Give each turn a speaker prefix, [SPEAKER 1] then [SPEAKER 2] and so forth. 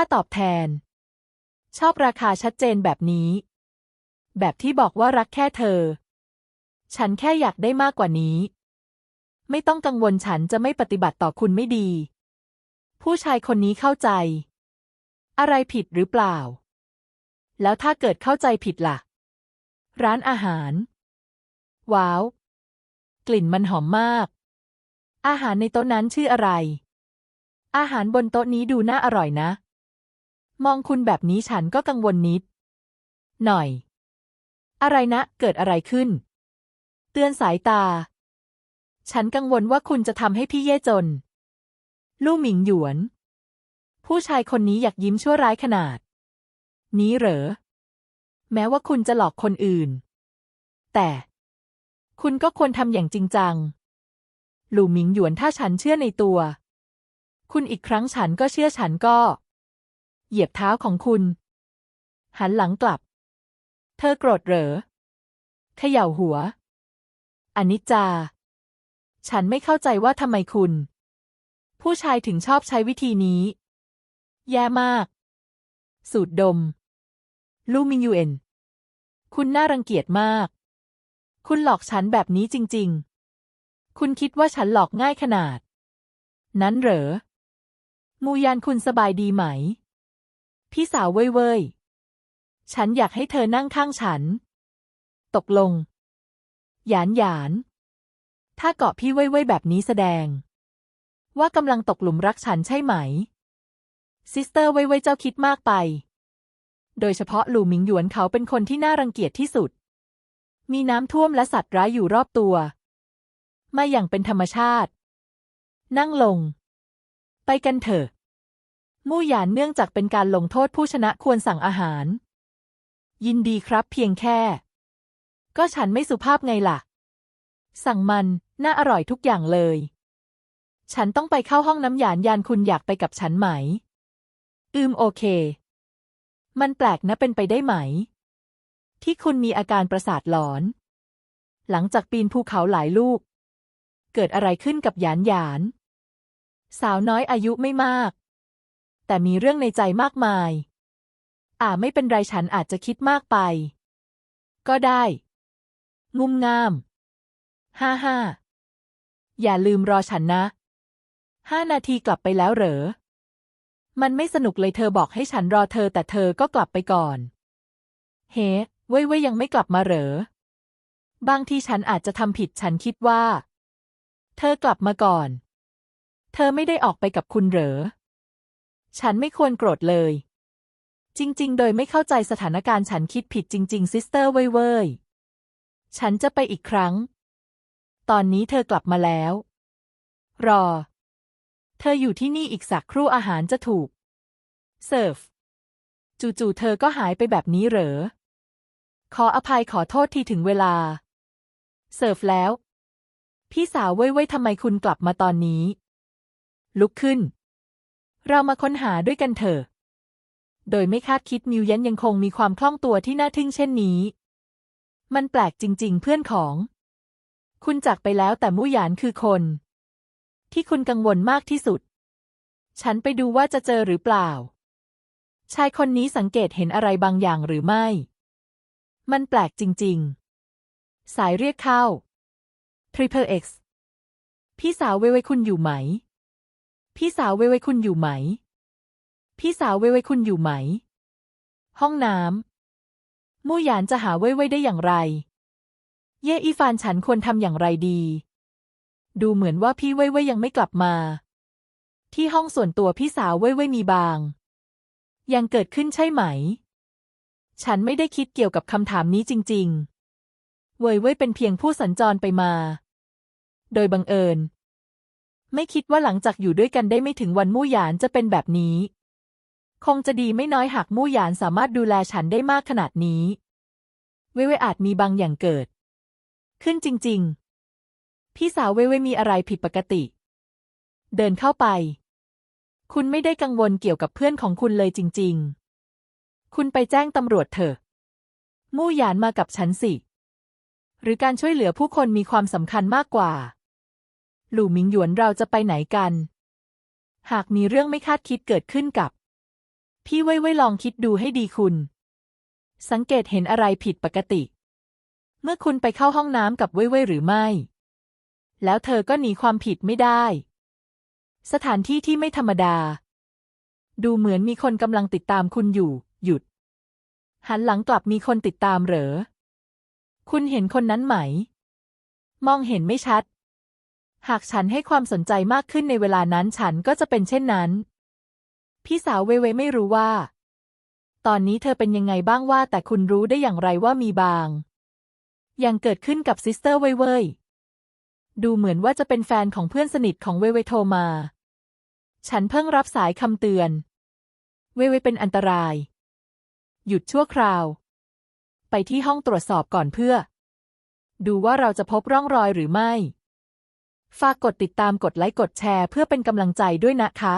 [SPEAKER 1] าตอบแทน ชอบราคาชัดเจนแบบนี้ แบบที่บอกว่ารักแค่เธอ ฉันแค่อยากได้มากกว่านี้ ไม่ต้องกังวลฉันจะไม่ปฏิบัติต่อคุณไม่ดี ผู้ชายคนนี้เข้าใจ อะไรผิดหรือเปล่า แล้วถ้าเกิดเข้าใจผิดล่ะ ร้านอาหาร ว้าว กลิ่นมันหอมมาก อาหารในโต๊ะนั้นชื่ออะไรอาหารบนโต๊ะนี้ดูน่าอร่อยนะ มองคุณแบบนี้ฉันก็กังวลนิด หน่อย อะไรนะ เกิดอะไรขึ้น เตือนสายตา ฉันกังวลว่าคุณจะทำให้พี่เย่จน ลู่หมิงหยวน ผู้ชายคนนี้อยากยิ้มชั่วร้ายขนาด นี้เหรอ แม้ว่าคุณจะหลอกคนอื่น แต่คุณก็ควรทำอย่างจริงจัง หลู่หมิงหยวนถ้าฉันเชื่อในตัว คุณอีกครั้งฉันก็เชื่อฉันก็ เหยียบเท้าของคุณ หันหลังกลับ เธอโกรธเหรอเขย่าหัว อนิจจา ฉันไม่เข้าใจว่าทำไมคุณ ผู้ชายถึงชอบใช้วิธีนี้ แย่มาก สูดดม ลูมิยูเอ็น คุณน่ารังเกียจมาก คุณหลอกฉันแบบนี้จริง ๆ คุณคิดว่าฉันหลอกง่ายขนาด นั้นเหรอ มูยานคุณสบายดีไหม พี่สาวเว่ยเว่ยฉันอยากให้เธอนั่งข้างฉัน ตกลง หยานหยาน ถ้าเกาะพี่เว่ยเว่ยแบบนี้แสดง ว่ากำลังตกหลุมรักฉันใช่ไหม ซิสเตอร์เว่ยเว่ยเจ้าคิดมากไป โดยเฉพาะหลู่หมิงหยวนเขาเป็นคนที่น่ารังเกียจที่สุด มีน้ำท่วมและสัตว์ร้ายอยู่รอบตัวมาอย่างเป็นธรรมชาติ นั่งลง ไปกันเถอะ มู่หยานเนื่องจากเป็นการลงโทษผู้ชนะควรสั่งอาหาร ยินดีครับเพียงแค่ ก็ฉันไม่สุภาพไงล่ะ สั่งมัน น่าอร่อยทุกอย่างเลย ฉันต้องไปเข้าห้องน้ำหยานยานคุณอยากไปกับฉันไหม อืมโอเค มันแปลกนะเป็นไปได้ไหม ที่คุณมีอาการประสาทหลอน หลังจากปีนภูเขาหลายลูก เกิดอะไรขึ้นกับหยานหยาน สาวน้อยอายุไม่มาก แต่มีเรื่องในใจมากมาย อ่าไม่เป็นไรฉันอาจจะคิดมากไป ก็ได้ งุ่มงาม ห้าห้า อย่าลืมรอฉันนะห้านาทีกลับไปแล้วเหรอ มันไม่สนุกเลยเธอบอกให้ฉันรอเธอแต่เธอก็กลับไปก่อน เฮ้เว้ยเว้ยยังไม่กลับมาเหรอ บางทีฉันอาจจะทำผิดฉันคิดว่า เธอกลับมาก่อน เธอไม่ได้ออกไปกับคุณเหรอ ฉันไม่ควรโกรธเลย จริง ๆ โดยไม่เข้าใจสถานการณ์ฉันคิดผิดจริง ๆ ซิสเตอร์เว่ยเว่ยฉันจะไปอีกครั้ง ตอนนี้เธอกลับมาแล้ว รอ เธออยู่ที่นี่อีกสักครู่อาหารจะถูก เสิร์ฟ จู่ๆเธอก็หายไปแบบนี้เหรอ ขออภัยขอโทษที่ถึงเวลา เสิร์ฟแล้ว พี่สาวเว่ยเว่ยทำไมคุณกลับมาตอนนี้ ลุกขึ้น เรามาค้นหาด้วยกันเถอะ โดยไม่คาดคิดมิวเยนยังคงมีความคล่องตัวที่น่าทึ่งเช่นนี้ มันแปลกจริง ๆ เพื่อนของ คุณจากไปแล้วแต่มู่หยานคือคน ที่คุณกังวลมากที่สุด ฉันไปดูว่าจะเจอหรือเปล่า ชายคนนี้สังเกตเห็นอะไรบางอย่างหรือไม่ มันแปลกจริง ๆ สายเรียกเข้า Triple X พี่สาวเวเวคุณอยู่ไหม พี่สาวเวเวคุณอยู่ไหม พี่สาวเวเวคุณอยู่ไหม ห้องน้ำมู่หยานจะหาเว่ยเว่ยได้อย่างไร เย่อีฟานฉันควรทำอย่างไรดี ดูเหมือนว่าพี่เว่ยเว่ยยังไม่กลับมา ที่ห้องส่วนตัวพี่สาวเว่ยเว่ยมีบาง ยังเกิดขึ้นใช่ไหม ฉันไม่ได้คิดเกี่ยวกับคำถามนี้จริง ๆ เว่ยเว่ยเป็นเพียงผู้สัญจรไปมา โดยบังเอิญ ไม่คิดว่าหลังจากอยู่ด้วยกันได้ไม่ถึงวันมู่หยานจะเป็นแบบนี้ คงจะดีไม่น้อยหากมู่หยานสามารถดูแลฉันได้มากขนาดนี้ เว่ยเว่ยอาจมีบางอย่างเกิด ขึ้นจริง ๆ พี่สาวเว่ยเว่ยมีอะไรผิดปกติ เดินเข้าไป คุณไม่ได้กังวลเกี่ยวกับเพื่อนของคุณเลยจริง ๆ คุณไปแจ้งตำรวจเถอะ มู่หยานมากับฉันสิ หรือการช่วยเหลือผู้คนมีความสำคัญมากกว่า หลู่หมิงหยวนเราจะไปไหนกัน หากมีเรื่องไม่คาดคิดเกิดขึ้นกับ พี่เว่ยเว่ยลองคิดดูให้ดีคุณ สังเกตเห็นอะไรผิดปกติ เมื่อคุณไปเข้าห้องน้ำกับเว่ยเว่ยหรือไม่ แล้วเธอก็หนีความผิดไม่ได้ สถานที่ที่ไม่ธรรมดา ดูเหมือนมีคนกำลังติดตามคุณอยู่ หยุด หันหลังกลับมีคนติดตามเหรอ คุณเห็นคนนั้นไหม มองเห็นไม่ชัด หากฉันให้ความสนใจมากขึ้นในเวลานั้นฉันก็จะเป็นเช่นนั้น พี่สาวเวเวไม่รู้ว่า ตอนนี้เธอเป็นยังไงบ้างว่า แต่คุณรู้ได้อย่างไรว่ามีบางอย่างเกิดขึ้นกับซิสเตอร์เว่ยเว่ยดูเหมือนว่าจะเป็นแฟนของเพื่อนสนิทของเว่ยเว่ยโทรมา ฉันเพิ่งรับสายคำเตือน เว่ยเว่ยเป็นอันตราย หยุดชั่วคราว ไปที่ห้องตรวจสอบก่อนเพื่อ ดูว่าเราจะพบร่องรอยหรือไม่ ฝากกดติดตามกดไลค์กดแชร์เพื่อเป็นกำลังใจด้วยนะคะ